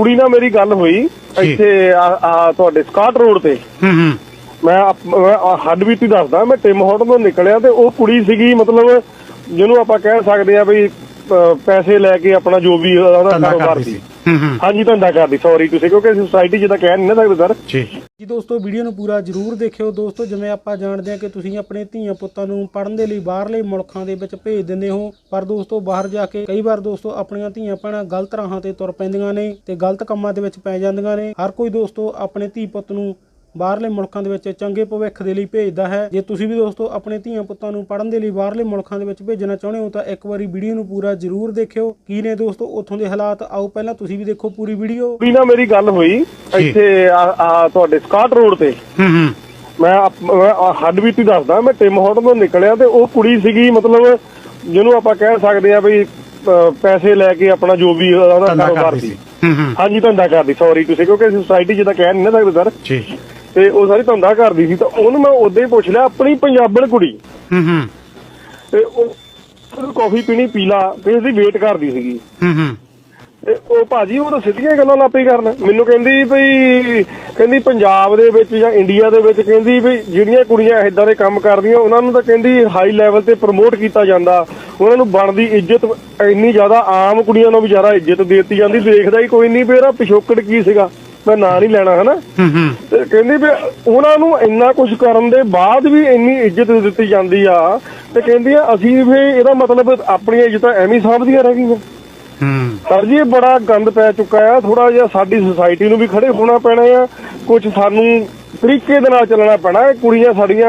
ਕੁੜੀ ਨਾਲ ਮੇਰੀ ਗੱਲ ਹੋਈ। ਇੱਥੇ ਆ ਆ ਤੁਹਾਡੇ ਸਕਾਟ ਰੋਡ ਤੇ ਹੂੰ ਹੂੰ ਮੈਂ ਹੱਡ ਬੀਤੀ ਦੱਸਦਾ ਮੈਂ ਟਿਮ ਹੋਟਲ ਤੋਂ ਨਿਕਲਿਆ ਤੇ ਉਹ ਕੁੜੀ ਸੀਗੀ ਮਤਲਬ ਜਿਹਨੂੰ ਆਪਾਂ ਕਹਿ ਸਕਦੇ ਆ ਵੀ ਪੈਸੇ ਲੈ ਕੇ ਆਪਣਾ ਜੋ ਵੀ ਉਹਦਾ ਧੰਦਾ ਕਾਰੋਬਾਰ ਕਰਦੀ ਸੀ। ਸੀ। ਹੂੰ ਹੂੰ। ਹਾਂਜੀ ਧੰਦਾ ਕਰਦੀ ਸੌਰੀ ਤੁਸੀਂ ਕਿਉਂਕਿ ਸੋਸਾਇਟੀ ਜਿੱਦਾਂ ਕਹਿ ਨਹੀਂ ਨਾ ਸਕਦੇ ਸਰ ਜੀ। ਜੀ ਦੋਸਤੋ ਵੀਡੀਓ ਨੂੰ ਪੂਰਾ ਜਰੂਰ ਦੇਖਿਓ। ਦੋਸਤੋ ਜਿਵੇਂ ਆਪਾਂ ਜਾਣਦੇ ਹਾਂ ਕਿ ਤੁਸੀਂ ਆਪਣੇ ਧੀਆਂ ਪੁੱਤਾਂ ਨੂੰ ਪੜ੍ਹਨ ਦੇ ਲਈ ਬਾਹਰਲੇ ਮੁਲਕਾਂ ਦੇ ਵਿੱਚ ਭੇਜ ਦਿੰਦੇ ਹੋ ਪਰ ਦੋਸਤੋ ਬਾਹਰ ਜਾ ਕੇ ਕਈ ਵਾਰ ਦੋਸਤੋ ਆਪਣੀਆਂ ਧੀਆਂ ਭੈਣਾਂ ਗਲਤ ਰਾਹਾਂ ਤੇ ਤੁਰ ਪੈਂਦੀਆਂ ਨੇ ਤੇ ਗਲਤ ਕੰਮਾਂ ਦੇ ਵਿੱਚ ਪੈ ਜਾਂਦੀਆਂ ਨੇ। ਹਰ ਕੋਈ ਦੋਸਤੋ ਆਪਣੇ ਧੀ ਪੁੱਤ ਨੂੰ ਬਾਹਰਲੇ ਮੁਲਕਾਂ ਦੇ ਵਿੱਚ ਚੰਗੇ ਭਵਿੱਖ ਦੇ ਲਈ ਭੇਜਦਾ ਹੈ। ਜੇ ਤੁਸੀਂ ਵੀ ਦੋਸਤੋ ਆਪਣੇ ਧੀਆਂ ਪੁੱਤਾਂ ਨੂੰ ਪੜ੍ਹਨ ਦੇ ਲਈ ਬਾਹਰਲੇ ਮੁਲਕਾਂ ਦੇ ਵਿੱਚ ਭੇਜਣਾ ਚਾਹੁੰਦੇ ਹੋ ਤਾਂ ਇੱਕ ਵਾਰੀ ਵੀਡੀਓ ਨੂੰ ਪੂਰਾ ਜਰੂਰ ਦੇਖਿਓ। ਕੀ ਨੇ ਦੋਸਤੋ ਉੱਥੋਂ ਦੇ ਹਾਲਾਤ? ਆਓ ਪਹਿਲਾਂ ਤੁਸੀਂ ਵੀ ਦੇਖੋ ਪੂਰੀ ਵੀਡੀਓ। ਕੁੜੀ ਨਾਲ ਮੇਰੀ ਗੱਲ ਹੋਈ। ਇੱਥੇ ਆ ਤੁਹਾਡੇ ਸਕਾਟ ਰੋਡ ਤੇ। ਹੂੰ ਹੂੰ। ਮੈਂ ਹੱਡ ਬੀਤੀ ਦੱਸਦਾ ਮੈਂ ਟਿਮ ਹੋਟਲ ਤੋਂ ਨਿਕਲਿਆ ਤੇ ਉਹ ਕੁੜੀ ਸੀਗੀ ਮਤਲਬ ਜਿਹਨੂੰ ਆਪਾਂ ਕਹਿ ਸਕਦੇ ਆ ਵੀ ਪੈਸੇ ਲੈ ਕੇ ਆਪਣਾ ਜੋ ਵੀ ਉਹਦਾ ਧੰਦਾ ਕਾਰੋਬਾਰ ਕਰਦੀ ਸੀ। ਹਾਂਜੀ ਧੰਦਾ ਕਰਦੀ ਸੌਰੀ ਤੁਸੀਂ ਕਿਉਂਕਿ ਸੋਸਾਇਟੀ ਜਿੱਦਾਂ ਕਹਿ ਨਹੀਂ ਨਾ ਸਕਦੇ ਸਰ ਜੀ। ਤੇ ਉਹ ਸਾਰੀ ਧੰਦਾ ਕਰਦੀ ਸੀ ਤਾਂ ਉਹਨੂੰ ਮੈਂ ਉਦੋਂ ਹੀ ਪੁੱਛ ਲਿਆ ਆਪਣੀ ਪੰਜਾਬਣ ਕੁੜੀ। ਹੂੰ ਹੂੰ। ਤੇ ਉਹ ਕਾਫੀ ਪੀਣੀ ਪੀਲਾ ਤੇ ਇਸਦੀ ਵੇਟ ਕਰਦੀ ਸੀਗੀ। ਹੂੰ ਹੂੰ। ਤੇ ਉਹ ਭਾਜੀ ਉਹ ਤਾਂ ਸਿੱਧੀਆਂ ਗੱਲਾਂ ਲਾਪੇ ਕਰਨ। ਮੈਨੂੰ ਕਹਿੰਦੀ ਭਈ ਕਹਿੰਦੀ ਪੰਜਾਬ ਦੇ ਵਿੱਚ ਜਾਂ ਇੰਡੀਆ ਦੇ ਵਿੱਚ ਕਹਿੰਦੀ ਵੀ ਜਿਹੜੀਆਂ ਕੁੜੀਆਂ ਇਦਾਂ ਦੇ ਕੰਮ ਕਰਦੀਆਂ ਉਹਨਾਂ ਨੂੰ ਤਾਂ ਕਹਿੰਦੀ ਹਾਈ ਲੈਵਲ ਤੇ ਪ੍ਰਮੋਟ ਕੀਤਾ ਜਾਂਦਾ। ਉਹਨਾਂ ਨੂੰ ਬਣਦੀ ਇੱਜ਼ਤ ਇੰਨੀ ਜ਼ਿਆਦਾ ਆਮ ਕੁੜੀਆਂ ਨੂੰ ਵੀ ਜ਼ਿਆਦਾ ਇੱਜ਼ਤ ਦੇ ਦਿੱਤੀ ਜਾਂਦੀ। ਦੇਖਦਾ ਹੀ ਕੋਈ ਨਹੀਂ ਵੀ ਇਹਦਾ ਪਿਛੋਕੜ ਕੀ ਸੀਗਾ। ਮੈਂ ਨਾਂ ਨਹੀਂ ਲੈਣਾ ਹਨਾ? ਤੇ ਕਹਿੰਦੀ ਵੀ ਉਹਨਾਂ ਨੂੰ ਇੰਨਾ ਕੁਝ ਕਰਨ ਦੇ ਬਾਅਦ ਵੀ ਇੰਨੀ ਇੱਜ਼ਤ ਦਿੱਤੀ ਜਾਂਦੀ ਆ। ਤੇ ਕਹਿੰਦੀ ਆ ਅਸੀਂ ਵੀ ਇਹਦਾ ਮਤਲਬ ਆਪਣੀਆਂ ਇੱਜ਼ਤਾਂ ਐਵੇਂ ਸਾਂਭਦੀਆਂ ਰਹਿ ਗਈਆਂ। ਹੂੰ। ਸਰ ਜੀ ਇਹ ਬੜਾ ਗੰਦ ਪੈ ਚੁੱਕਾ ਆ। ਥੋੜਾ ਜਿਹਾ ਸਾਡੀ ਸੁਸਾਇਟੀ ਨੂੰ ਵੀ ਖੜੇ ਹੋਣਾ ਪੈਣਾ ਆ। ਕੁਝ ਸਾਨੂੰ ਤਰੀਕੇ ਦੇ ਨਾਲ ਚੱਲਣਾ ਪੈਣਾ ਇਹ ਕੁੜੀਆਂ ਸਾਡੀਆਂ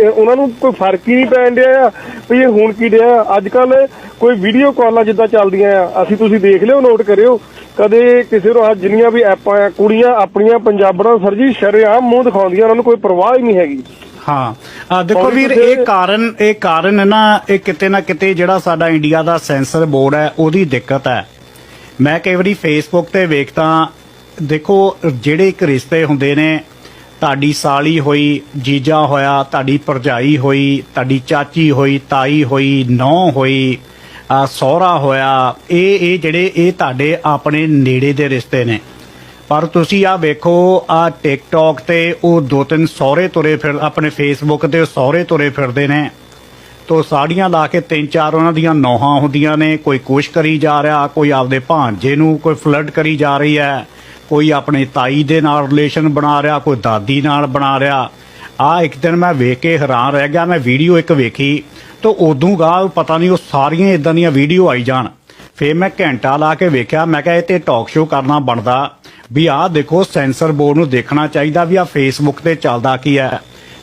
ਇਹ ਉਹਨਾਂ ਨੂੰ ਕੋਈ ਫ਼ਰਕ ਹੀ ਨਹੀਂ ਪੈਣ ਡਿਆ ਆ ਵੀ ਇਹ ਹੁਣ ਕੀ ਡਿਆ ਅੱਜ ਕੱਲ ਕੋਈ ਵੀਡੀਓ ਕਾਲਾਂ ਜਿੱਦਾਂ ਚੱਲਦੀਆਂ ਆ ਅਸੀਂ ਤੁਸੀਂ ਦੇਖ ਲਿਓ ਨੋਟ ਕਰਿਓ। ਕਦੇ ਕਿਸੇ ਨੂੰ ਆਹ ਜਿੰਨੀਆਂ ਵੀ ਐਪਾਂ ਆ ਕੁੜੀਆਂ ਆਪਣੀਆਂ ਪੰਜਾਬਣਾਂ ਸਰ ਜੀ ਸ਼ਰੇਆਮ ਮੂੰਹ ਦਿਖਾਉਂਦੀਆਂ ਉਹਨਾਂ ਨੂੰ ਕੋਈ ਪਰਵਾਹ ਹੀ ਨਹੀਂ ਹੈਗੀ। ਹਾਂ ਆ ਦੇਖੋ ਵੀਰ ਇਹ ਕਾਰਨ ਇਹ ਕਾਰਨ ਹੈ ਨਾ ਇਹ ਕਿਤੇ ਨਾ ਕਿਤੇ ਜਿਹੜਾ ਸਾਡਾ ਇੰਡੀਆ ਦਾ ਸੈਂਸਰ ਬੋਰਡ ਹੈ ਉਹਦੀ ਦਿੱਕਤ ਹੈ। ਮੈਂ ਕਈ ਵਾਰੀ ਫੇਸਬੁੱਕ ਤੇ ਵੇਖਦਾ ਦੇਖੋ ਜਿਹੜੇ ਇੱਕ ਰਿਸ਼ਤੇ ਹੁੰਦੇ ਨੇ ਤੁਹਾਡੀ ਸਾਲੀ ਹੋਈ, ਜੀਜਾ ਹੋਇਆ, ਤੁਹਾਡੀ ਭਰਜਾਈ ਹੋਈ, ਤੁਹਾਡੀ ਚਾਚੀ ਹੋਈ, ਤਾਈ ਹੋਈ, ਨੌ ਹੋਈ, ਆ ਸਹੁਰਾ ਹੋਇਆ, ਇਹ ਇਹ ਜਿਹੜੇ, ਇਹ ਤੁਹਾਡੇ ਆਪਣੇ ਨੇੜੇ ਦੇ ਰਿਸ਼ਤੇ ਨੇ। ਪਰ ਤੁਸੀਂ ਆ ਵੇਖੋ, ਆ ਟਿਕਟੌਕ ਤੇ ਉਹ ਦੋ ਤਿੰਨ ਸਹੁਰੇ ਤੁਰੇ ਫਿਰ, ਆਪਣੇ ਫੇਸਬੁੱਕ ਤੇ ਉਹ ਸਹੁਰੇ ਤੁਰੇ ਫਿਰਦੇ ਨੇ। ਤੋ ਸਾੜੀਆਂ ਲਾ ਕੇ ਤਿੰਨ ਚਾਰ ਉਹਨਾਂ ਦੀਆਂ ਨੌਹਾਂ ਹੁੰਦੀਆਂ ਨੇ, ਕੋਈ ਕੁਛ ਕਰੀ ਜਾ ਰਿਹਾ, ਕੋਈ ਆਪਦੇ ਭਾਂਜੇ ਨੂੰ ਕੋਈ ਫਲਰਟ ਕਰੀ ਜਾ ਰਹੀ ਹੈ ਕੋਈ ਆਪਣੇ ਤਾਈ ਦੇ ਨਾਲ ਰਿਲੇਸ਼ਨ ਬਣਾ ਰਿਹਾ, ਕੋਈ ਦਾਦੀ ਨਾਲ ਬਣਾ ਰਿਹਾ। ਆ ਇੱਕ ਦਿਨ ਮੈਂ ਵੇਖ ਕੇ ਹੈਰਾਨ ਰਹਿ ਗਿਆ, ਮੈਂ ਵੀਡੀਓ ਇੱਕ ਵੇਖੀ, ਤਾਂ ਉਦੋਂ ਗਾ ਪਤਾ ਨਹੀਂ ਉਹ ਸਾਰੀਆਂ ਇਦਾਂ ਦੀਆਂ ਵੀਡੀਓ ਆਈ ਜਾਣ। ਫੇਰ ਮੈਂ ਘੰਟਾ ਲਾ ਕੇ ਵੇਖਿਆ, ਮੈਂ ਕਿਹਾ ਇਹ ਤੇ ਟਾਕ ਸ਼ੋਅ ਕਰਨਾ ਬਣਦਾ। ਵੀ ਆਹ ਦੇਖੋ, ਸੈਂਸਰ ਬੋਰਡ ਨੂੰ ਦੇਖਣਾ ਚਾਹੀਦਾ ਵੀ ਆ ਫੇਸਬੁੱਕ ਤੇ ਚੱਲਦਾ ਕੀ ਹੈ।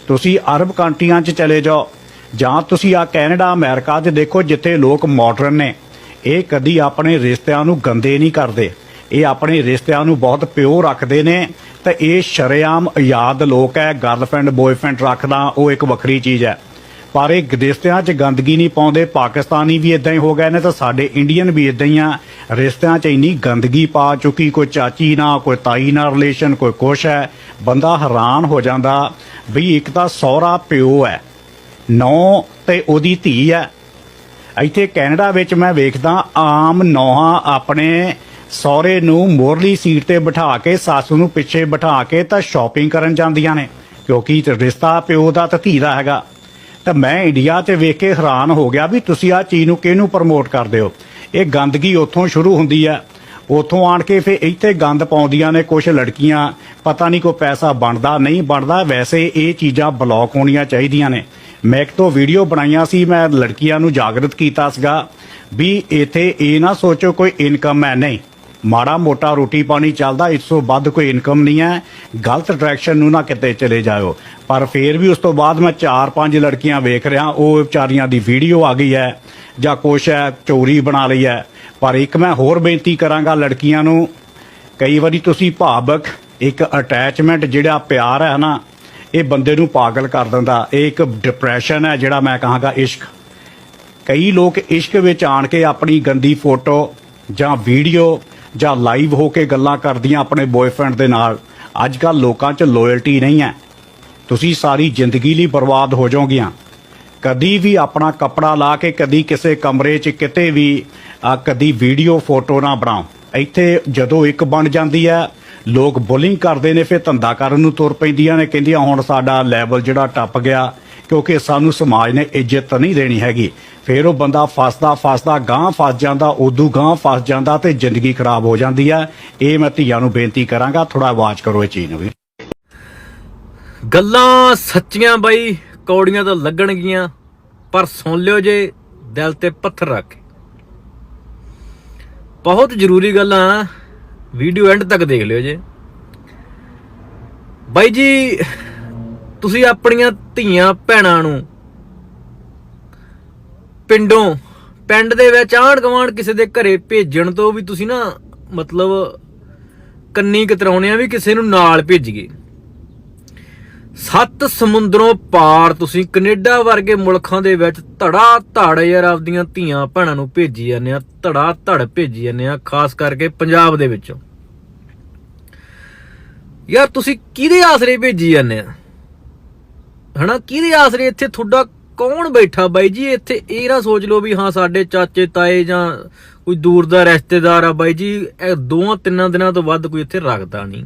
ਤੁਸੀਂ ਅਰਬ ਕੰਟਰੀਆਂ 'ਚ ਚਲੇ ਜਾਓ, ਜਾਂ ਤੁਸੀਂ ਆ ਕੈਨੇਡਾ, ਅਮਰੀਕਾ 'ਚ ਦੇਖੋ, ਜਿੱਥੇ ਲੋਕ ਮਾਡਰਨ ਨੇ। ਇਹ ਕਦੀ ਆਪਣੇ ਰਿਸ਼ਤਿਆਂ ਨੂੰ ਗੰਦੇ ਨਹੀਂ ਕਰਦੇ। ਇਹ ਆਪਣੇ ਰਿਸ਼ਤਿਆਂ ਨੂੰ ਬਹੁਤ ਪਿਓਰ ਰੱਖਦੇ ਨੇ ਤੇ ਇਹ ਸ਼ਰੇਆਮ ਆਜ਼ਾਦ ਲੋਕ ਹੈ ਗਰਲਫ੍ਰੈਂਡ ਬॉयਫ੍ਰੈਂਡ ਰੱਖਦਾ, ਉਹ ਇੱਕ ਵੱਖਰੀ ਚੀਜ਼ ਹੈ। ਪਰ ਇਹ ਰਿਸ਼ਤਿਆਂ 'ਚ ਗੰਦਗੀ ਨਹੀਂ ਪਾਉਂਦੇ, ਪਾਕਿਸਤਾਨੀ ਵੀ ਇਦਾਂ ਹੀ ਹੋ ਗਏ ਨੇ ਤਾਂ ਸਾਡੇ ਇੰਡੀਅਨ ਵੀ ਇਦਾਂ ਹੀ ਆ। ਰਿਸ਼ਤਿਆਂ 'ਚ ਇੰਨੀ ਗੰਦਗੀ ਪਾ ਚੁੱਕੀ, ਕੋਈ ਚਾਚੀ ਨਾ ਕੋਈ ਤਾਈ ਨਾਲ ਰਿਲੇਸ਼ਨ ਕੋਈ ਕੁਛ ਹੈ, ਬੰਦਾ ਹੈਰਾਨ ਹੋ ਜਾਂਦਾ ਵੀ ਇੱਕ ਤਾਂ ਸਹੁਰਾ ਪਿਓ ਹੈ, ਨੌ ਤੇ ਉਹਦੀ ਧੀ ਹੈ। ਇੱਥੇ ਕੈਨੇਡਾ ਵਿੱਚ ਮੈਂ ਵੇਖਦਾ, ਆਮ ਨੌਹਾਂ ਆਪਣੇ ਸਹੁਰੇ ਨੂੰ ਮੋਰਲੀ ਸੀਟ ਤੇ ਬਿਠਾ ਕੇ, ਸੱਸ ਨੂੰ ਪਿੱਛੇ ਬਿਠਾ ਕੇ ਤਾਂ ਸ਼ਾਪਿੰਗ ਕਰਨ ਜਾਂਦੀਆਂ ਨੇ, ਕਿਉਂਕਿ ਰਿਸ਼ਤਾ ਪਿਓ ਦਾ ਤਾਂ ਧੀ ਦਾ ਹੈਗਾ। ਤਾਂ ਮੈਂ ਇੰਡੀਆ 'ਚ ਵੇਖ ਕੇ ਹੈਰਾਨ ਹੋ ਗਿਆ ਵੀ ਤੁਸੀਂ ਆ ਚੀਜ਼ ਨੂੰ ਕਿਹਨੂੰ ਪ੍ਰਮੋਟ ਕਰਦੇ ਹੋ? ਇਹ ਗੰਦਗੀ ਉੱਥੋਂ ਸ਼ੁਰੂ ਹੁੰਦੀ ਹੈ। ਉੱਥੋਂ ਆਣ ਕੇ ਫਿਰ ਇੱਥੇ ਗੰਦ ਪਾਉਂਦੀਆਂ ਨੇ ਕੁਝ ਲੜਕੀਆਂ। ਪਤਾ ਨਹੀਂ ਕੋਈ ਪੈਸਾ ਬਣਦਾ, ਨਹੀਂ ਬਣਦਾ। ਵੈਸੇ ਇਹ ਚੀਜ਼ਾਂ ਬਲੌਕ ਹੋਣੀਆਂ ਚਾਹੀਦੀਆਂ ਨੇ। ਮੈਂ ਇੱਕ ਤੋਂ ਵੀਡੀਓ ਬਣਾਈਆਂ ਸੀ, ਮੈਂ ਲੜਕੀਆਂ ਨੂੰ ਜਾਗਰਤ ਕੀਤਾ ਸੀਗਾ ਵੀ ਇੱਥੇ ਇਹ ਨਾ ਸੋਚੋ ਕੋਈ ਇਨਕਮ ਹੈ ਨਹੀਂ। ਮਾੜਾ ਮੋਟਾ ਰੋਟੀ ਪਾਣੀ ਚੱਲਦਾ, ਇਸ ਤੋਂ ਵੱਧ ਕੋਈ ਇਨਕਮ ਨਹੀਂ ਹੈ। ਗਲਤ ਡਾਇਰੈਕਸ਼ਨ ਨੂੰ ਨਾ ਕਿਤੇ ਚਲੇ ਜਾਇਓ। ਪਰ ਫੇਰ ਵੀ ਉਸ ਤੋਂ ਬਾਅਦ ਮੈਂ 4-5 ਲੜਕੀਆਂ ਵੇਖ ਰਿਹਾ, ਉਹ ਵਿਚਾਰੀਆਂ ਦੀ ਵੀਡੀਓ ਆ ਗਈ ਹੈ, ਜਾਂ ਕੁਛ ਹੈ, ਚੋਰੀ ਬਣਾ ਲਈ ਹੈ। ਪਰ ਇੱਕ ਮੈਂ ਹੋਰ ਬੇਨਤੀ ਕਰਾਂਗਾ ਲੜਕੀਆਂ ਨੂੰ, ਕਈ ਵਾਰੀ ਤੁਸੀਂ ਭਾਵਕ ਇੱਕ ਅਟੈਚਮੈਂਟ ਜਿਹੜਾ ਪਿਆਰ ਹੈ ਨਾ, ਇਹ ਬੰਦੇ ਨੂੰ ਪਾਗਲ ਕਰ ਦਿੰਦਾ। ਇਹ ਇੱਕ ਡਿਪਰੈਸ਼ਨ ਹੈ ਜਿਹੜਾ ਮੈਂ ਕਹਾਂਗਾ ਇਸ਼ਕ। ਕਈ ਲੋਕ ਇਸ਼ਕ ਵਿੱਚ ਆਣ ਕੇ ਆਪਣੀ ਗੰਦੀ ਫੋਟੋ ਜਾਂ ਵੀਡੀਓ ਜਾਂ ਲਾਈਵ ਹੋ ਕੇ ਗੱਲਾਂ ਕਰਦੀਆਂ ਆਪਣੇ ਬॉयਫ੍ਰੈਂਡ ਦੇ ਨਾਲ। ਅੱਜ ਕੱਲ ਲੋਕਾਂ 'ਚ ਲਾਇਲਟੀ ਨਹੀਂ ਹੈ। ਤੁਸੀਂ ਸਾਰੀ ਜ਼ਿੰਦਗੀ ਲਈ ਬਰਬਾਦ ਹੋ ਜਾਓਗੀਆਂ। ਕਦੀ ਵੀ ਆਪਣਾ ਕੱਪੜਾ ਲਾ ਕੇ, ਕਦੀ ਕਿਸੇ ਕਮਰੇ 'ਚ ਕਿਤੇ ਵੀ ਕਦੀ ਵੀਡੀਓ, ਫੋਟੋ ਨਾ ਬਣਾਓ। ਇੱਥੇ ਜਦੋਂ ਇੱਕ ਬਣ ਜਾਂਦੀ ਹੈ, ਲੋਕ ਬੁਲਿੰਗ ਕਰਦੇ ਨੇ, ਫਿਰ ਧੰਦਾ ਕਰਨ ਨੂੰ ਤੁਰ ਪੈਂਦੀਆਂ ਨੇ। ਕਹਿੰਦੀਆਂ, ਹੁਣ ਸਾਡਾ ਲੈਵਲ ਜਿਹੜਾ ਟੱਪ ਗਿਆ ਕਿਉਂਕਿ ਸਾਨੂੰ ਸਮਾਜ ਨੇ ਇੱਜ਼ਤ ਨਹੀਂ ਦੇਣੀ ਹੈਗੀ। ਫਿਰ ਉਹ ਬੰਦਾ ਫਸਦਾ ਫਸਦਾ ਗਾਂ ਫਸ ਜਾਂਦਾ, ਉਦੋਂ ਗਾਂ ਫਸ ਜਾਂਦਾ ਤੇ ਜ਼ਿੰਦਗੀ ਖਰਾਬ ਹੋ ਜਾਂਦੀ ਹੈ। ਇਹ ਮੈਂ ਧੀਆਂ ਨੂੰ ਬੇਨਤੀ ਕਰਾਂਗਾ ਥੋੜਾ ਆਵਾਜ਼ ਕਰੋ ਇਹ ਚੀਜ਼ ਨੂੰ ਵੀ। ਗੱਲਾਂ ਸੱਚੀਆਂ ਬਾਈ, ਕੌੜੀਆਂ ਤਾਂ ਲੱਗਣਗੀਆਂ, ਪਰ ਸੁਣ ਲਿਓ ਜੇ, ਦਿਲ ਤੇ ਪੱਥਰ ਰੱਖ ਕੇ। ਬਹੁਤ ਜ਼ਰੂਰੀ ਗੱਲਾਂ ਵੀਡੀਓ ਐਂਡ ਤੱਕ ਦੇਖ ਲਿਓ ਜੇ। ਬਾਈ ਜੀ ਤੁਸੀਂ ਆਪਣੀਆਂ ਧੀਆਂ ਭੈਣਾਂ ਨੂੰ ਪਿੰਡੋਂ, ਪਿੰਡ ਦੇ ਵਿੱਚ ਆਂਢ ਗੁਆਂਢ ਕਿਸੇ ਦੇ ਘਰੇ ਭੇਜਣ ਤੋਂ ਵੀ ਤੁਸੀਂ ਨਾ ਮਤਲਬ ਕੰਨੀ ਕਤਰਾਉਣੇ ਆ ਵੀ ਕਿਸੇ ਨੂੰ ਨਾਲ ਭੇਜੀਏ। ਸੱਤ ਸਮੁੰਦਰੋਂ ਪਾਰ ਤੁਸੀਂ ਕੈਨੇਡਾ ਵਰਗੇ ਮੁਲਕਾਂ ਦੇ ਵਿੱਚ ਧੜਾ ਧੜ ਯਾਰ ਆਪਦੀਆਂ ਧੀਆਂ ਭੈਣਾਂ ਨੂੰ ਭੇਜੀ ਜਾਂਦੇ ਆ ਧੜਾ ਧੜ ਭੇਜੀ ਜਾਂਦੇ ਆ, ਖਾਸ ਕਰਕੇ ਪੰਜਾਬ ਦੇ ਵਿੱਚੋਂ। ਯਾਰ ਤੁਸੀਂ ਕਿਹਦੇ ਆਸਰੇ ਭੇਜੀ ਜਾਂਦੇ ਆ? ਹਨਾ? ਕਿਹਦੇ ਆਸਰੇ ਇੱਥੇ ਤੁਹਾਡਾ ਕੌਣ ਬੈਠਾ ਬਾਈ ਜੀ? ਇੱਥੇ ਇਹ ਨਾ ਸੋਚ ਲਓ ਵੀ ਹਾਂ, ਸਾਡੇ ਚਾਚੇ, ਤਾਏ ਜਾਂ ਕੋਈ ਦੂਰ ਦਾ ਰਿਸ਼ਤੇਦਾਰ ਆ ਬਾਈ ਜੀ, ਇਹ ਦੋਆਂ ਤਿੰਨਾਂ ਦਿਨਾਂ ਤੋਂ ਵੱਧ ਕੋਈ ਇੱਥੇ ਰੱਖਦਾ ਨਹੀਂ।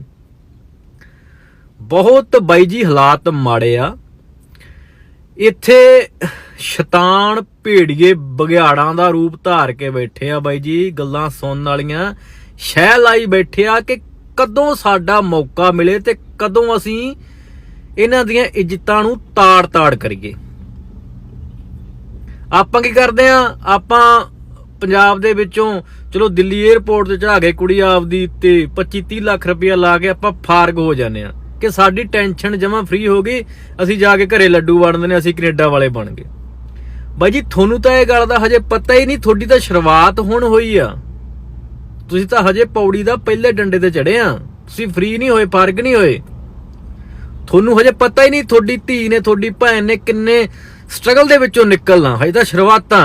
ਬਹੁਤ ਬਾਈ ਜੀ ਹਾਲਾਤ ਮਾੜੇ ਆ। ਇੱਥੇ ਸ਼ੈਤਾਨ ਭੇੜੀਏ ਬਗਿਆੜਾਂ ਦਾ ਰੂਪ ਧਾਰ ਕੇ ਬੈਠੇ ਆ ਬਾਈ ਜੀ, ਗੱਲਾਂ ਸੁਣਨ ਵਾਲੀਆਂ। ਸ਼ਹਿ ਲਾਈ ਬੈਠੇ ਆ ਕਿ ਕਦੋਂ ਸਾਡਾ ਮੌਕਾ ਮਿਲੇ ਤੇ ਕਦੋਂ ਅਸੀਂ ਇਹਨਾਂ ਦੀਆਂ ਇੱਜ਼ਤਾਂ ਨੂੰ ਤਾੜ-ਤਾੜ ਕਰੀਏ। ਆਪਾਂ ਕੀ ਕਰਦੇ ਆ? ਆਪਾਂ ਪੰਜਾਬ ਦੇ ਵਿੱਚੋਂ, ਚਲੋ ਦਿੱਲੀ 에ਅਰਪੋਰਟ ਤੇ ਚੜਾ ਕੇ ਕੁੜੀ ਆਪਦੀ ਤੇ 25 30 ਲੱਖ ਰੁਪਇਆ ਲਾ ਕੇ ਆਪਾਂ ਫਾਰਗ ਹੋ ਜਾਂਦੇ ਆ ਕਿ ਸਾਡੀ ਟੈਨਸ਼ਨ ਜਮਾ ਫ੍ਰੀ ਹੋ ਗਈ, ਅਸੀਂ ਜਾ ਕੇ ਘਰੇ ਲੱਡੂ ਵੰਡਦੇ ਨੇ ਅਸੀਂ ਕੈਨੇਡਾ ਵਾਲੇ ਬਣ ਗਏ। ਬਾਈ ਜੀ, ਤੁਹਾਨੂੰ ਤਾਂ ਇਹ ਗੱਲ ਦਾ ਹਜੇ ਪਤਾ ਹੀ ਨਹੀਂ, ਤੁਹਾਡੀ ਤਾਂ ਸ਼ੁਰੂਆਤ ਹੁਣ ਹੋਈ ਆ। ਤੁਸੀਂ ਤਾਂ ਹਜੇ ਪੌੜੀ ਦਾ ਪਹਿਲੇ ਡੰਡੇ ਤੇ ਚੜੇ ਆ। ਤੁਸੀਂ ਫ੍ਰੀ ਨਹੀਂ ਹੋਏ, ਫਾਰਗ ਨਹੀਂ ਹੋਏ। ਤੁਹਾਨੂੰ ਹਜੇ ਪਤਾ ਹੀ ਨਹੀਂ ਤੁਹਾਡੀ ਧੀ ਨੇ, ਤੁਹਾਡੀ ਭੈਣ ਨੇ ਕਿੰਨੇ ਸਟਰਗਲ ਦੇ ਵਿੱਚੋਂ ਨਿਕਲਣਾ। ਹਜੇ ਤਾਂ ਸ਼ੁਰੂਆਤਾਂ।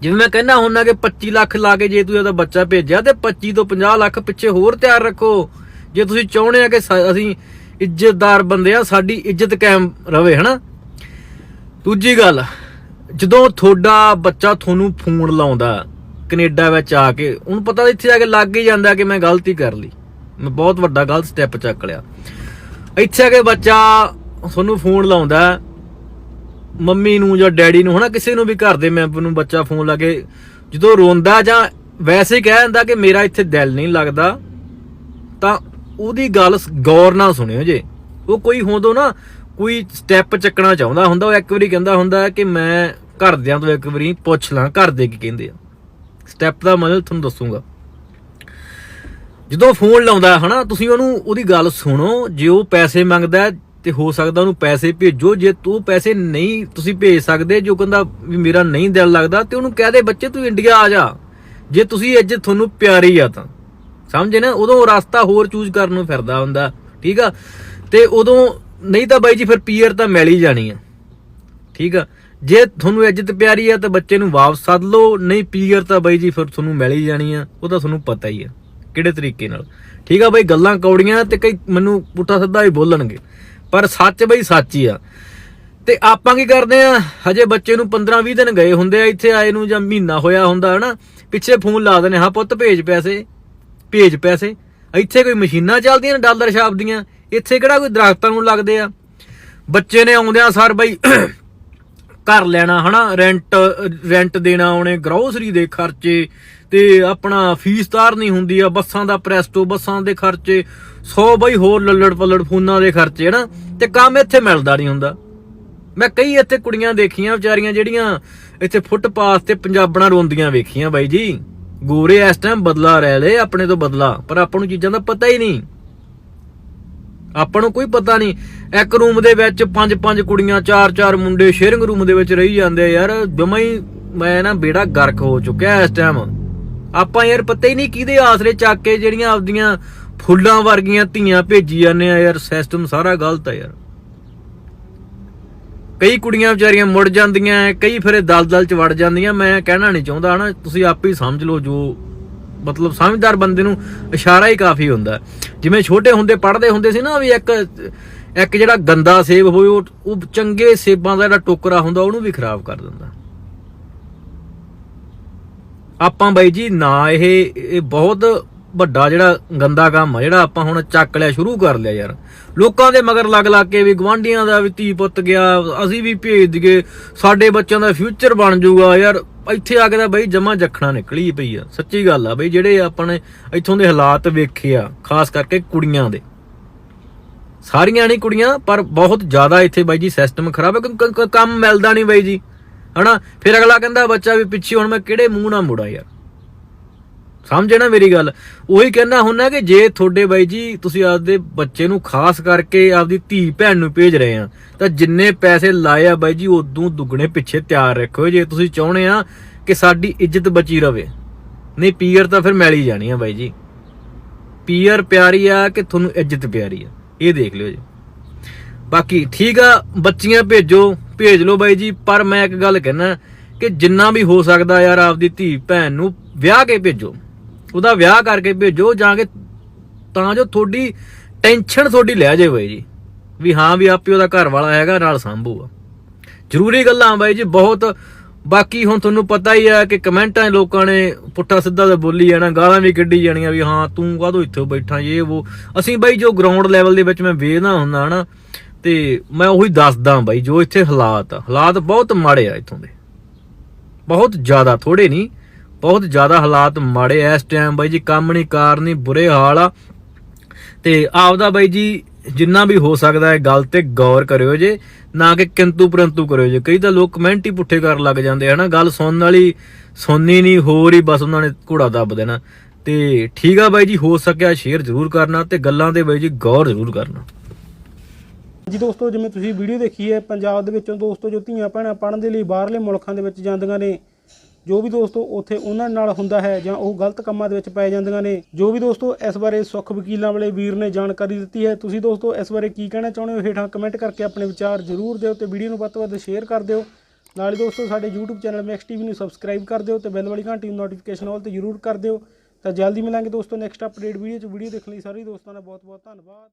ਜਿਵੇਂ ਮੈਂ ਕਹਿੰਦਾ ਹੁੰਦਾ ਕਿ 25 ਲੱਖ ਲਾ ਕੇ ਜੇ ਤੁਸੀਂ ਉਹਦਾ ਬੱਚਾ ਭੇਜਿਆ, ਤੇ 25 ਤੋਂ 50 ਲੱਖ ਪਿੱਛੇ ਹੋਰ ਤਿਆਰ ਰੱਖੋ। ਜੇ ਤੁਸੀਂ ਚਾਹੁੰਦੇ ਆ ਕਿ ਅਸੀਂ ਇੱਜ਼ਤਦਾਰ ਬੰਦੇ ਆ, ਸਾਡੀ ਇੱਜ਼ਤ ਕਾਇਮ ਰਵੇ, ਹਨਾ? ਦੂਜੀ ਗੱਲ, ਜਦੋਂ ਤੁਹਾਡਾ ਬੱਚਾ ਤੁਹਾਨੂੰ ਫੋਨ ਲਾਉਂਦਾ, ਕੈਨੇਡਾ ਵਿੱਚ ਆ ਕੇ, ਉਹਨੂੰ ਪਤਾ ਇੱਥੇ ਜਾ ਕੇ ਲੱਗ ਹੀ ਜਾਂਦਾ ਕਿ ਮੈਂ ਗਲਤੀ ਕਰ ਲਈ। ਮੈਂ ਬਹੁਤ ਵੱਡਾ ਗਲਤ ਸਟੈਪ ਚੱਕ ਲਿਆ। ਇੱਥੇ ਆ ਕੇ ਬੱਚਾ ਤੁਹਾਨੂੰ ਫੋਨ ਲਾਉਂਦਾ ਮੰਮੀ ਨੂੰ ਜਾਂ ਡੈਡੀ ਨੂੰ, ਹਨਾ, ਕਿਸੇ ਨੂੰ ਵੀ ਘਰ ਦੇ ਮੈਂਬਰ ਨੂੰ ਬੱਚਾ ਫੋਨ ਲਾ ਕੇ ਜਦੋਂ ਰੋਂਦਾ ਜਾਂ ਵੈਸੇ ਹੀ ਕਹਿ ਦਿੰਦਾ ਕਿ ਮੇਰਾ ਇੱਥੇ ਦਿਲ ਨਹੀਂ ਲੱਗਦਾ, ਤਾਂ ਉਹਦੀ ਗੱਲ ਗੌਰ ਨਾਲ ਸੁਣਿਓ ਜੇ। ਉਹ ਕੋਈ ਹੋਂਦੋ ਨਾ, ਕੋਈ ਸਟੈਪ ਚੱਕਣਾ ਚਾਹੁੰਦਾ ਹੁੰਦਾ, ਉਹ ਇੱਕ ਵਾਰੀ ਕਹਿੰਦਾ ਹੁੰਦਾ ਕਿ ਮੈਂ ਘਰਦਿਆਂ ਤੋਂ ਇੱਕ ਵਾਰੀ ਪੁੱਛ ਲਾਂ, ਘਰ ਦੇ ਕੀ ਕਹਿੰਦੇ ਆ। ਸਟੈਪ ਦਾ ਮਤਲਬ ਤੁਹਾਨੂੰ ਦੱਸੂਗਾ। ਜਦੋਂ ਫੋਨ ਲਾਉਂਦਾ ਹਨਾ ਤੁਸੀਂ ਉਹਨੂੰ ਉਹਦੀ ਗੱਲ ਸੁਣੋ ਜੇ ਉਹ ਪੈਸੇ ਮੰਗਦਾ ਹੈ, ਤੇ ਹੋ ਸਕਦਾ ਉਹਨੂੰ ਪੈਸੇ ਭੇਜੋ ਜੇ ਤੂੰ ਪੈਸੇ ਨਹੀਂ ਤੁਸੀਂ ਭੇਜ ਸਕਦੇ ਜੋ ਕਹਿੰਦਾ ਵੀ ਮੇਰਾ ਨਹੀਂ ਦਿਲ ਲੱਗਦਾ ਤੇ ਉਹਨੂੰ ਕਹਿ ਦੇ ਬੱਚੇ ਤੂੰ ਇੰਡੀਆ ਆ ਜਾ। ਜੇ ਤੁਸੀਂ ਅੱਜ ਤੁਹਾਨੂੰ ਪਿਆਰੀ ਆ ਤਾਂ। ਸਮਝੇ ਨਾ ਉਦੋਂ ਉਹ ਰਸਤਾ ਹੋਰ ਚੂਜ਼ ਕਰਨ ਨੂੰ ਫਿਰਦਾ ਹੁੰਦਾ ਠੀਕ ਆ? ਤੇ ਉਦੋਂ ਨਹੀਂ ਤਾਂ ਬਾਈ ਜੀ ਫਿਰ ਪੀਅਰ ਤਾਂ ਮਿਲ ਹੀ ਜਾਣੀ ਆ ਠੀਕ ਆ? ਜੇ ਤੁਹਾਨੂੰ ਇੱਜ਼ਤ ਪਿਆਰੀ ਆ ਤਾਂ ਬੱਚੇ ਨੂੰ ਵਾਪਸ ਸੱਦ ਲਓ ਨਹੀਂ ਪੀਅਰ ਤਾਂ ਬਾਈ ਜੀ ਫਿਰ ਤੁਹਾਨੂੰ ਮਿਲ ਹੀ ਜਾਣੀ ਆ ਉਹ ਤਾਂ ਤੁਹਾਨੂੰ ਪਤਾ ਹੀ ਆ। ਕਿਹੜੇ ਤਰੀਕੇ ਨਾਲ? ਠੀਕ ਆ ਬਈ, ਗੱਲਾਂ ਕੌੜੀਆਂ ਤੇ ਕਈ ਮੈਨੂੰ ਪੁੱਠਾ ਸਿੱਧਾ ਹੀ ਬੋਲਣਗੇ। ਪਰ ਸੱਚ ਬਈ ਸੱਚ ਹੀ ਆ। ਤੇ ਆਪਾਂ ਕੀ ਕਰਦੇ ਆ? ਹਜੇ ਬੱਚੇ ਨੂੰ 15 20 ਦਿਨ ਗਏ ਹੁੰਦੇ ਆ ਇੱਥੇ, ਆਏ ਨੂੰ ਜਾਂ ਮਹੀਨਾ ਹੋਇਆ ਹੁੰਦਾ, ਹਨਾ? ਪਿੱਛੇ ਫੋਨ ਲਾ ਦਿੰਦੇ ਹਾਂ ਪੁੱਤ ਭੇਜ ਪੈਸੇ ਭੇਜ ਪੈਸੇ। ਇੱਥੇ ਕੋਈ ਮਸ਼ੀਨਾਂ ਚੱਲਦੀਆਂ ਨੇ ਡਾਲਰ ਛਾਪਦੀਆਂ ਇੱਥੇ ਕਿਹੜਾ ਕੋਈ ਦਰਖਤਾਂ ਨੂੰ ਲੱਗਦੇ ਆ? ਬੱਚੇ ਨੇ ਆਉਂਦਿਆਂ ਸਰ ਬਈ ਘਰ ਲੈਣਾ, ਹਨਾ? ਰੈਂਟ ਰੈਂਟ ਦੇਣਾ ਉਹਨੇ ਗਰੋਸਰੀ ਦੇ ਖਰਚੇ ਤੇ ਆਪਣਾ ਫੀਸ ਤਾਰਨੀ ਹੁੰਦੀ ਆ, ਬੱਸਾਂ ਦਾ ਪ੍ਰੈਸਟੋ, ਬੱਸਾਂ ਦੇ ਖਰਚੇ 100 ਬਈ ਹੋਰ ਲੱਲੜ ਪੱਲੜ ਫੋਨਾਂ ਦੇ ਖਰਚੇ, ਹਨਾ? ਤੇ ਕੰਮ ਇੱਥੇ ਮਿਲਦਾ ਨਹੀਂ ਹੁੰਦਾ। ਮੈਂ ਕਈ ਇੱਥੇ ਕੁੜੀਆਂ ਦੇਖੀਆਂ, ਵਿਚਾਰੀਆਂ ਜਿਹੜੀਆਂ ਇੱਥੇ ਫੁੱਟਪਾਥ ਤੇ ਪੰਜਾਬਣਾ ਰੋਂਦੀਆਂ ਵੇਖੀਆਂ ਬਾਈ ਜੀ। ਗੋਰੇ ਇਸ ਟਾਈਮ ਬਦਲਾ ਰਹਿ ਲਏ, ਆਪਣੇ ਤੋਂ ਬਦਲਾ, ਪਰ ਆਪਾਂ ਨੂੰ ਚੀਜ਼ਾਂ ਦਾ ਪਤਾ ਹੀ ਨਹੀਂ। ਆਪਾਂ ਨੂੰ ਕੋਈ ਪਤਾ ਨਹੀਂ। ਇੱਕ ਰੂਮ ਦੇ ਵਿੱਚ ਪੰਜ ਪੰਜ ਕੁੜੀਆਂ, ਚਾਰ ਚਾਰ ਮੁੰਡੇ ਸ਼ੇਅਰਿੰਗ ਰੂਮ ਦੇ ਵਿੱਚ ਰਹੀ ਜਾਂਦੇ ਯਾਰ। ਜਮਾ ਹੀ ਮੈਂ ਨਾ ਬੇੜਾ ਗਰਕ ਹੋ ਚੁੱਕਿਆ ਇਸ ਟਾਈਮ ਆਪਾਂ ਯਾਰ ਪਤਾ ਹੀ ਨਹੀਂ ਕਿਹਦੇ ਆਸਰੇ ਚੱਕ ਕੇ ਜਿਹੜੀਆਂ ਆਪਦੀਆਂ ਫੁੱਲਾਂ ਵਰਗੀਆਂ ਧੀਆਂ ਭੇਜੀ ਜਾਂਦੇ ਆ ਯਾਰ ਸਿਸਟਮ ਸਾਰਾ ਗਲਤ ਆ ਯਾਰ। ਕਈ ਕੁੜੀਆਂ ਵਿਚਾਰੀਆਂ ਮੁੜ ਜਾਂਦੀਆਂ ਕਈ ਫਿਰ ਇਹ ਦਲਦਲ ਚ ਵੜ ਜਾਂਦੀਆਂ, ਮੈਂ ਕਹਿਣਾ ਨਹੀਂ ਚਾਹੁੰਦਾ, ਹਨਾ, ਤੁਸੀਂ ਆਪੇ ਹੀ ਸਮਝ ਲਓ ਜੋ, ਮਤਲਬ ਸਮਝਦਾਰ ਬੰਦੇ ਨੂੰ ਇਸ਼ਾਰਾ ਹੀ ਕਾਫੀ ਹੁੰਦਾ। ਜਿਵੇਂ ਛੋਟੇ ਹੁੰਦੇ, ਪੜ੍ਹਦੇ ਹੁੰਦੇ ਸੀ ਨਾ ਵੀ ਇੱਕ ਇੱਕ ਜਿਹੜਾ ਗੰਦਾ ਸੇਬ ਹੋਏ ਉਹ ਚੰਗੇ ਸੇਬਾਂ ਦਾ ਜਿਹੜਾ ਟੋਕਰਾ ਹੁੰਦਾ, ਉਹਨੂੰ ਵੀ ਖਰਾਬ ਕਰ ਦਿੰਦਾ। ਆਪਾਂ ਬਾਈ ਜੀ, ਨਾ ਇਹ ਇਹ ਬਹੁਤ ਵੱਡਾ ਜਿਹੜਾ ਗੰਦਾ ਕੰਮ ਆ, ਜਿਹੜਾ ਆਪਾਂ ਹੁਣ ਚੱਕ ਲਿਆ, ਸ਼ੁਰੂ ਕਰ ਲਿਆ ਯਾਰ। ਲੋਕਾਂ ਦੇ ਮਗਰ ਲੱਗ ਲੱਗ ਕੇ ਵੀ ਗਵਾਂਢੀਆਂ ਦਾ ਵੀ ਧੀ ਪੁੱਤ ਗਿਆ, ਅਸੀਂ ਵੀ ਭੇਜ ਦਈਏ, ਸਾਡੇ ਬੱਚਿਆਂ ਦਾ ਫਿਊਚਰ ਬਣ ਜਾਊਗਾ, ਯਾਰ। ਇੱਥੇ ਆ ਕੇ ਤਾਂ ਬਈ ਜਮਾ ਜਖਣਾ ਨਿਕਲੀ ਪਈ ਆ, ਸੱਚੀ ਗੱਲ ਆ। ਬਈ ਜਿਹੜੇ ਆਪਾਂ ਨੇ ਇੱਥੋਂ ਦੇ ਹਾਲਾਤ ਵੇਖੇ ਆ, ਖਾਸ ਕਰਕੇ ਕੁੜੀਆਂ ਦੇ। ਸਾਰੀਆਂ ਨਹੀਂ ਕੁੜੀਆਂ, ਪਰ ਬਹੁਤ ਜ਼ਿਆਦਾ ਇੱਥੇ ਬਾਈ ਜੀ ਸਿਸਟਮ ਖਰਾਬ ਹੈ ਕਿਉਂਕਿ ਕੰਮ ਮਿਲਦਾ ਨਹੀਂ ਬਾਈ ਜੀ। ਹਨਾ? ਫਿਰ ਅਗਲਾ ਕਹਿੰਦਾ, ਬੱਚਾ ਵੀ ਪਿੱਛੇ ਹੁਣ ਮੈਂ ਕਿਹੜੇ ਮੂੰਹ ਨਾਲ ਮੁੜਾ ਯਾਰ? ਸਮਝੇ ਨਾ ਮੇਰੀ ਗੱਲ। ਉਹੀ ਕਹਿੰਦਾ ਹੁੰਦਾ ਕਿ ਜੇ ਤੁਹਾਡੇ ਬਾਈ ਜੀ ਤੁਸੀਂ ਆਪਦੇ ਬੱਚੇ ਨੂੰ ਖਾਸ ਕਰਕੇ ਆਪਦੀ ਧੀ ਭੈਣ ਨੂੰ ਭੇਜ ਰਹੇ ਆ, ਤਾਂ ਜਿੰਨੇ ਪੈਸੇ ਲਾਏ ਆ ਬਾਈ ਜੀ, ਉਦੋਂ ਦੁੱਗਣੇ ਪਿੱਛੇ ਤਿਆਰ ਰੱਖੋ ਜੇ ਤੁਸੀਂ ਚਾਹੁੰਦੇ ਆ ਕਿ ਸਾਡੀ ਇੱਜ਼ਤ ਬਚੀ ਰਵੇ, ਨਹੀਂ ਪੀਅਰ ਤਾਂ ਫਿਰ ਮੈਲੀ ਜਾਣੀ ਆ ਬਾਈ ਜੀ। ਪੀਅਰ ਪਿਆਰੀ ਆ ਕਿ ਤੁਹਾਨੂੰ ਇੱਜ਼ਤ ਪਿਆਰੀ ਆ? ਇਹ ਦੇਖ ਲਿਓ ਜੀ। ਬਾਕੀ ਠੀਕ ਆ, ਬੱਚੀਆਂ ਭੇਜੋ, ਭੇਜ ਲਓ ਬਾਈ ਜੀ, ਪਰ ਮੈਂ ਇੱਕ ਗੱਲ ਕਹਿਣਾ ਕਿ ਜਿੰਨਾ ਵੀ ਹੋ ਸਕਦਾ ਯਾਰ ਆਪਦੀ ਧੀ ਭੈਣ ਨੂੰ ਵਿਆਹ ਕੇ ਭੇਜੋ। ਉਹਦਾ ਵਿਆਹ ਕਰਕੇ ਭੇਜੋ ਜਾਂ ਕਿ ਤਾਂ ਜੋ ਤੁਹਾਡੀ ਟੈਨਸ਼ਨ ਤੁਹਾਡੀ ਲੈ ਜਾਵੇ ਬਾਈ ਜੀ। ਵੀ ਹਾਂ ਵੀ ਆਪੇ ਉਹਦਾ ਘਰ ਵਾਲਾ ਹੈਗਾ, ਨਾਲ ਸੰਭੂਗਾ ਜ਼ਰੂਰੀ ਗੱਲਾਂ ਬਾਈ ਜੀ ਬਹੁਤ। ਬਾਕੀ ਹੁਣ ਤੁਹਾਨੂੰ ਪਤਾ ਹੀ ਆ ਕਿ ਕਮੈਂਟਾਂ ਲੋਕਾਂ ਨੇ ਪੁੱਠਾ ਸਿੱਧਾ ਤਾਂ ਬੋਲੀ ਜਾਣਾ, ਗਾਲਾਂ ਵੀ ਕੱਢੀ ਜਾਣੀਆਂ ਵੀ ਹਾਂ ਤੂੰ ਕਾਹਦੋਂ ਇੱਥੇ ਬੈਠਾ, ਇਹ, ਉਹ। ਅਸੀਂ ਬਾਈ ਜੋ ਗਰਾਊਂਡ ਲੈਵਲ ਦੇ ਵਿੱਚ ਮੈਂ ਵੇਖਦਾ ਹੁੰਦਾ ਹਨਾ ਤੇ ਮੈਂ ਉਹੀ ਦੱਸਦਾ ਬਾਈ, ਜੋ ਇੱਥੇ ਹਾਲਾਤ ਆ। ਹਾਲਾਤ ਬਹੁਤ ਮਾੜੇ ਆ ਇੱਥੋਂ ਦੇ। ਬਹੁਤ ਜ਼ਿਆਦਾ ਥੋੜੇ ਨਹੀਂ, ਬਹੁਤ ਜ਼ਿਆਦਾ ਹਾਲਾਤ ਮਾੜੇ ਐ ਇਸ ਟਾਈਮ ਬਾਈ ਜੀ, ਕੰਮ ਨਹੀਂ, ਕਾਰ ਨਹੀਂ, ਬੁਰੇ ਹਾਲ ਆ। ਤੇ ਆਪਦਾ ਬਾਈ ਜੀ, ਜਿੰਨਾ ਵੀ ਹੋ ਸਕਦਾ ਹੈ, ਗੱਲ ਤੇ ਗੌਰ ਕਰਿਓ ਜੇ, ਨਾ ਕਿ ਕਿੰਤੂ ਪਰੰਤੂ ਕਰਿਓ ਜੇ। ਕਈ ਤਾਂ ਲੋਕ ਕਮੈਂਟ ਹੀ ਪੁੱਠੇ ਕਰਨ ਲੱਗ ਜਾਂਦੇ ਹਨਾ? ਗੱਲ ਸੁਣਨ ਵਾਲੀ ਸੁਣਨੀ ਨਹੀਂ, ਹੋਰ ਹੀ ਬਸ ਉਹਨਾਂ ਨੇ ਘੋੜਾ ਦੱਬ ਦੇਣਾ। ਤੇ ਠੀਕ ਆ ਬਾਈ ਜੀ, ਹੋ ਸਕਿਆ, ਸ਼ੇਅਰ ਜ਼ਰੂਰ ਕਰਨਾ ਤੇ ਗੱਲਾਂ ਤੇ ਬਾਈ ਜੀ, ਗੌਰ ਜ਼ਰੂਰ ਕਰਨਾ। ਜੀ ਦੋਸਤੋ, ਜਿਵੇਂ ਤੁਸੀਂ ਵੀਡੀਓ ਦੇਖੀ ਹੈ, ਪੰਜਾਬ ਦੇ ਵਿੱਚੋਂ ਦੋਸਤੋ, ਜੋ ਧੀਆਂ ਭੈਣਾਂ ਪੜ੍ਹਨ ਦੇ ਲਈ ਬਾਹਰਲੇ ਮੁਲਕਾਂ ਦੇ ਵਿੱਚ ਜਾਂਦੀਆਂ ਨੇ, ਜੋ ਵੀ ਦੋਸਤੋ ਉੱਥੇ ਉਹਨਾਂ ਨਾਲ ਹੁੰਦਾ ਹੈ ਜਾਂ ਉਹ ਗਲਤ ਕੰਮਾਂ ਦੇ ਵਿੱਚ ਪੈ ਜਾਂਦੀਆਂ ਨੇ, ਜੋ ਵੀ ਦੋਸਤੋ ਇਸ ਬਾਰੇ ਸੁੱਖ ਵਕੀਲਾਂ ਵਾਲੇ ਵੀਰ ਨੇ ਜਾਣਕਾਰੀ ਦਿੱਤੀ ਹੈ, ਤੁਸੀਂ ਦੋਸਤੋ ਇਸ ਬਾਰੇ ਕੀ ਕਹਿਣਾ ਚਾਹੁੰਦੇ ਹੋ? ਹੇਠਾਂ ਕਮੈਂਟ ਕਰਕੇ ਆਪਣੇ ਵਿਚਾਰ ਜ਼ਰੂਰ ਦਿਓ ਤੇ ਵੀਡੀਓ ਨੂੰ ਵੱਧ ਤੋਂ ਵੱਧ ਸ਼ੇਅਰ ਕਰ ਦਿਓ। ਨਾਲ ਹੀ ਦੋਸਤੋ, ਸਾਡੇ YouTube ਚੈਨਲ ਮੈਕਸ ਟੀਵੀ ਨੂੰ ਸਬਸਕ੍ਰਾਈਬ ਕਰ ਦਿਓ ਤੇ ਬੈਲ ਵਾਲੀ ਘੰਟੀ ਨੂੰ ਨੋਟੀਫਿਕੇਸ਼ਨ ਆਲ ਤੇ ਜ਼ਰੂਰ ਕਰ ਦਿਓ। ਤਾਂ ਜਲਦੀ ਮਿਲਾਂਗੇ ਦੋਸਤੋ ਨੈਕਸਟ ਅਪਡੇਟ ਵੀਡੀਓ ਚ। ਵੀਡੀਓ ਦੇਖਣ ਲਈ ਸਾਰੇ ਦੋਸਤਾਂ ਦਾ ਬਹੁਤ ਬਹੁਤ ਧੰਨਵਾਦ।